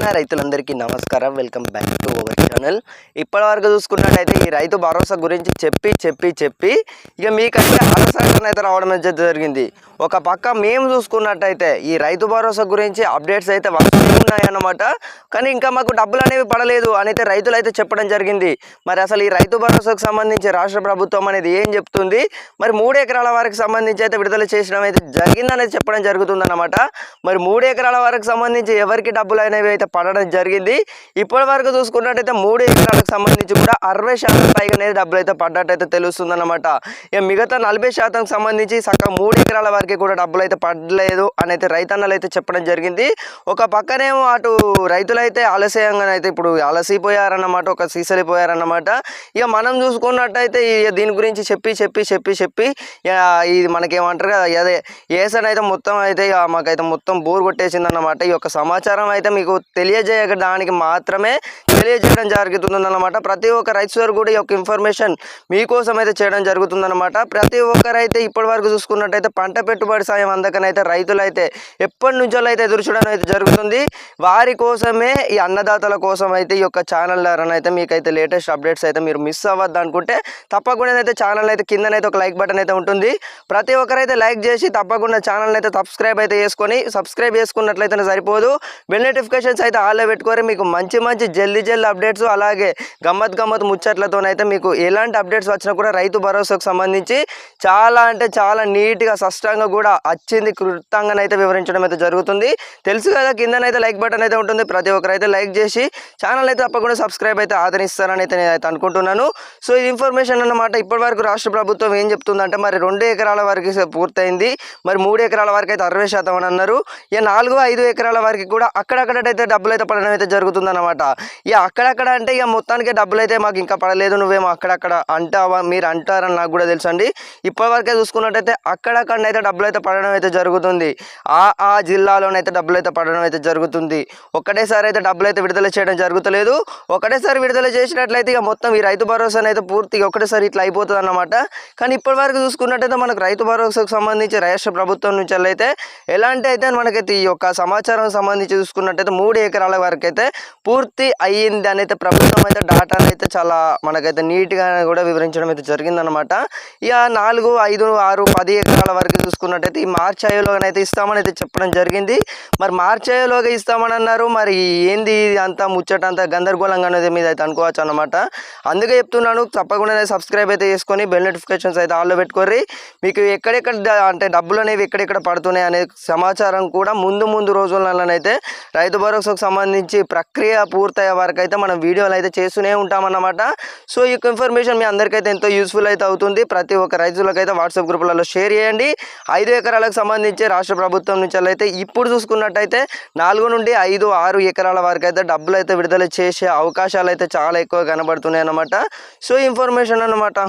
తెలంగాణ రైతులందరికీ నమస్కారం. Welcome back to our channel. ఇప్పటి వరకు చూసుకున్నట్టయితే ఈ రైతు భరోసా గురించి చెప్పి చెప్పి చెప్పి ఇక మీకైతే అలసటన అయితే రావడం అయితే జరిగింది. ఒక పక్క మేము చూసుకున్నట్టయితే ఈ రైతు భరోసా గురించి అప్డేట్స్ అయితే ఉన్నాయన్నమాట. కానీ ఇంకా మాకు డబ్బులు అనేవి పడలేదు అని అయితే రైతులు అయితే చెప్పడం జరిగింది. మరి అసలు ఈ రైతు భరోసాకు సంబంధించి రాష్ట్ర ప్రభుత్వం అనేది ఏం చెప్తుంది? మరి మూడు ఎకరాల వారికి సంబంధించి అయితే విడుదల చేసడం అయితే జరిగిందనేది చెప్పడం జరుగుతుందన్నమాట. మరి మూడు ఎకరాల వరకు సంబంధించి ఎవరికి డబ్బులు అనేవి అయితే పడడం జరిగింది. ఇప్పటి వరకు చూసుకున్నట్టయితే మూడు ఎకరాలకు సంబంధించి కూడా అరవై శాతం పైగా అనేది డబ్బులు అయితే పడ్డట్టయితే తెలుస్తుందన్నమాట. ఇక మిగతా నలభై శాతం సంబంధించి సగం మూడు ఎకరాల వరకు కూడా డబ్బులు అయితే పడలేదు అని అయితే రైతన్నలు అయితే చెప్పడం జరిగింది. ఒక పక్కనేమో అటు రైతులైతే ఆలస్యంగా అయితే ఇప్పుడు అలసిపోయారన్నమాట ఒక సీసలిపోయారన్నమాట. ఇక మనం చూసుకున్నట్టయితే ఇక దీని గురించి చెప్పి చెప్పి చెప్పి చెప్పి ఇక ఇది మనకేమంటారు కదా అదే ఏసన్ అయితే మొత్తం అయితే ఇక మాకైతే మొత్తం బోర్ కొట్టేసింది అన్నమాట ఈ యొక్క సమాచారం అయితే మీకు తెలియజేయడానికి మాత్రమే తెలియజేయడం జరుగుతుందన్నమాట. ప్రతి ఒక్క రైతు సార్ కూడా ఈ యొక్క ఇన్ఫర్మేషన్ మీకోసం అయితే చేయడం జరుగుతుందన్నమాట. ప్రతి ఒక్కరైతే ఇప్పటి వరకు చూసుకున్నట్టయితే పంట పెట్టుబడి సాయం అందకనైతే రైతులైతే ఎప్పటి నుంచో అయితే ఎదురు చూడడం అయితే జరుగుతుంది. వారి కోసమే ఈ అన్నదాతల కోసం అయితే ఈ యొక్క ఛానల్ ద్వారా అయితే మీకైతే లేటెస్ట్ అప్డేట్స్ అయితే మీరు మిస్ అవ్వద్దు అనుకుంటే తప్పకుండా అయితే ఛానల్ అయితే కిందనైతే ఒక లైక్ బటన్ అయితే ఉంటుంది. ప్రతి ఒక్కరైతే లైక్ చేసి తప్పకుండా ఛానల్ అయితే సబ్స్క్రైబ్ అయితే చేసుకొని సబ్స్క్రైబ్ చేసుకున్నట్లయితే సరిపోదు. బెల్ నోటిఫికేషన్స్ అయితే ఆల్లో పెట్టుకొని మీకు మంచి మంచి జల్దీ జల్దీ అప్డేట్స్ అలాగే గమ్మత్ గమ్మత్ ముచ్చట్లతోనైతే మీకు ఎలాంటి అప్డేట్స్ వచ్చినా కూడా రైతు భరోసాకు సంబంధించి చాలా అంటే చాలా నీట్గా స్పష్టంగా కూడా వచ్చింది కృతంగానైతే వివరించడం అయితే జరుగుతుంది. తెలుసు కదా కిందనైతే లైక్ బటన్ అయితే ఉంటుంది. ప్రతి ఒక్కరైతే లైక్ చేసి ఛానల్ అయితే తప్పకుండా సబ్స్క్రైబ్ అయితే ఆదరిస్తారని అయితే నేను అయితే అనుకుంటున్నాను. సో ఇది ఇన్ఫర్మేషన్ అన్నమాట. ఇప్పటివరకు రాష్ట్ర ప్రభుత్వం ఏం చెప్తుందంటే మరి రెండు ఎకరాల వరకు పూర్తయింది. మరి మూడు ఎకరాల వరకు అయితే అరవై శాతం అని అన్నారు. ఇక నాలుగు ఐదు ఎకరాల వరకు కూడా అక్కడక్కడైతే డబ్బులు అయితే పడడం అయితే జరుగుతుందన్నమాట. ఇక అక్కడక్కడ అంటే ఇక మొత్తానికి డబ్బులు అయితే మాకు ఇంకా పడలేదు. నువ్వేమో అక్కడక్కడ అంటావా? మీరు అంటారని నాకు కూడా తెలుసండి. ఇప్పటివరకే చూసుకున్నట్టయితే అక్కడక్కడనైతే డబ్బులు అయితే పడడం అయితే జరుగుతుంది. ఆ ఆ జిల్లాలోనైతే డబ్బులు అయితే పడడం అయితే జరుగుతుంది. ఒకటేసారి అయితే డబ్బులు అయితే విడుదల చేయడం జరుగుతలేదు. ఒకటేసారి విడుదల చేసినట్లయితే ఇక మొత్తం ఈ రైతు భరోసాను అయితే పూర్తిగా ఒకటేసారి ఇట్లా అయిపోతుంది అన్నమాట కానీ ఇప్పటి వరకు చూసుకున్నట్టయితే మనకు రైతు భరోసాకు సంబంధించి రాష్ట్ర ప్రభుత్వం నుంచి అయితే ఎలాంటి అయితే మనకైతే ఈ యొక్క సమాచారం సంబంధించి చూసుకున్నట్టయితే మూడు ఎకరాల వరకు అయితే పూర్తి అయ్యింది అని అయితే ప్రభుత్వం అయితే డాటాను అయితే చాలా మనకైతే నీట్గా కూడా వివరించడం అయితే జరిగిందనమాట ఇక నాలుగు ఐదు ఆరు పది ఎకరాల వరకు చూసుకున్నట్టయితే ఈ మార్చి అయ్యేలోగానైతే ఇస్తామని అయితే చెప్పడం జరిగింది. మరి మార్చి అయ్యేలోగా ఇస్తామని అన్నారు మరి ఏంది అంతా ముచ్చట అంతా గందరగోళంగా అనేది మీద అయితే అనుకోవచ్చు అనమాట అందుకే చెప్తున్నాను తప్పకుండా సబ్స్క్రైబ్ అయితే చేసుకొని బెల్ నోటిఫికేషన్స్ అయితే ఆల్లో పెట్టుకోర్రి. మీకు ఎక్కడెక్కడ అంటే డబ్బులు అనేవి ఎక్కడెక్కడ పడుతున్నాయి అనే సమాచారం కూడా ముందు ముందు రోజులలోనైతే రైతు భరోసాకు సంబంధించి ప్రక్రియ పూర్తయ్యే వరకు అయితే మనం వీడియోలు అయితే చేస్తూనే ఉంటామన్నమాట. సో ఈ యొక్క ఇన్ఫర్మేషన్ మీ అందరికైతే ఎంతో యూస్ఫుల్ అయితే అవుతుంది. ప్రతి ఒక్క రైతులకైతే వాట్సాప్ గ్రూపులలో షేర్ చేయండి. ఐదు ఎకరాలకు సంబంధించి రాష్ట్ర ప్రభుత్వం నుంచి అయితే ఇప్పుడు చూసుకున్నట్టయితే నాలుగు నుండి ఐదు ఆరు ఎకరాల వరకు అయితే డబ్బులు అయితే విడుదల చేసే అవకాశాలు అయితే చాలా ఎక్కువ కనబడుతున్నాయి అన్నమాట సో ఇన్ఫర్మేషన్ అన్నమాట.